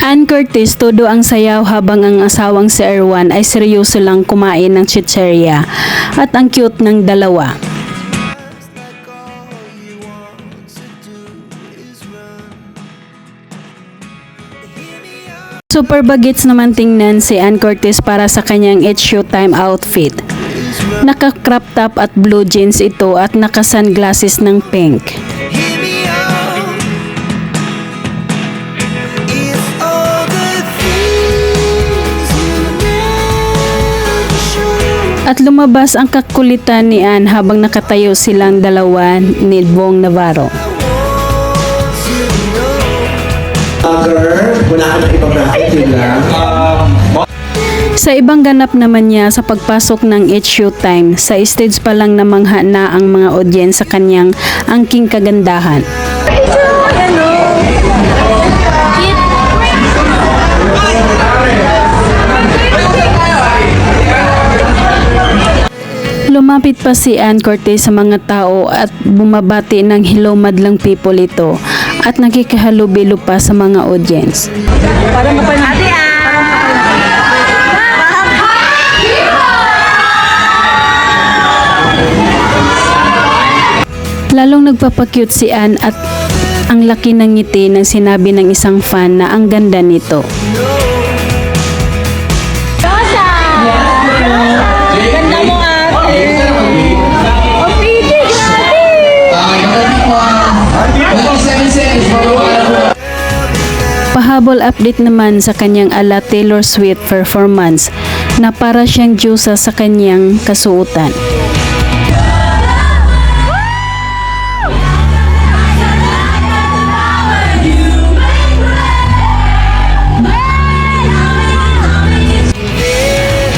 Ann Curtis, todo ang sayaw habang ang asawang si Erwan ay seryoso lang kumain ng chicheria at ang cute ng dalawa. Super bagets naman tingnan si Ann Curtis para sa kanyang It's Showtime outfit. Naka-crop top at blue jeans ito at naka-sunglasses ng pink. At lumabas ang kakulitan ni Ann habang nakatayo silang dalawa ni Bong Navarro. Vlogger, wala ka na ibang bracket, yun lang. Sa ibang ganap naman niya sa pagpasok ng It's Showtime, sa stage pa lang namangha na ang mga audience sa kanyang angking kagandahan. Lumapit pa si Ann Cortez sa mga tao at bumabati ng hello madlang people ito at nakikahalubilo pa sa mga audience. Lalong nagpapakyut si Ann at ang laki ng ngiti ng sinabi ng isang fan na ang ganda nito. Pahabol update naman sa kanyang ala Taylor Swift performance na para siyang Diyosa sa kanyang kasuotan.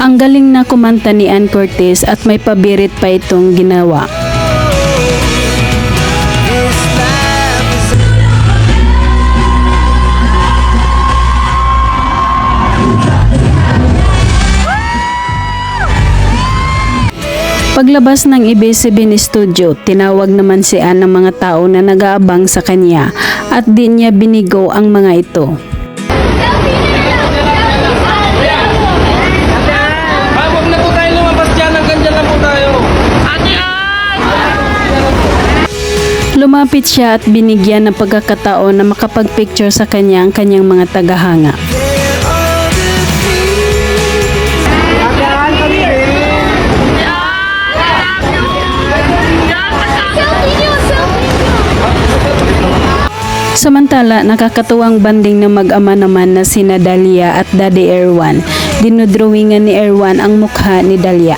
Ang galing na kumanta ni Ann Curtis at may pabirit pa itong ginawa. Paglabas ng ABS-CBN Studio, tinawag naman si Ann ng mga tao na nag-aabang sa kanya at di niya binigo ang mga ito. Lumapit siya at binigyan ng pagkakataon na makapag-picture sa kanya ang kanyang mga tagahanga. Samantala, nakakatuwang banding na mag-ama naman na sina Dalia at Daddy Erwan. Dinodrawingan ni Erwan ang mukha ni Dalia.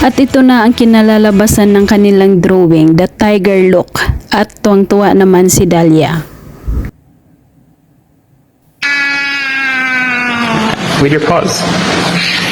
At ito na ang kinalalabasan ng kanilang drawing, the tiger look. At tuwang-tuwa naman si Dalia. With your paws.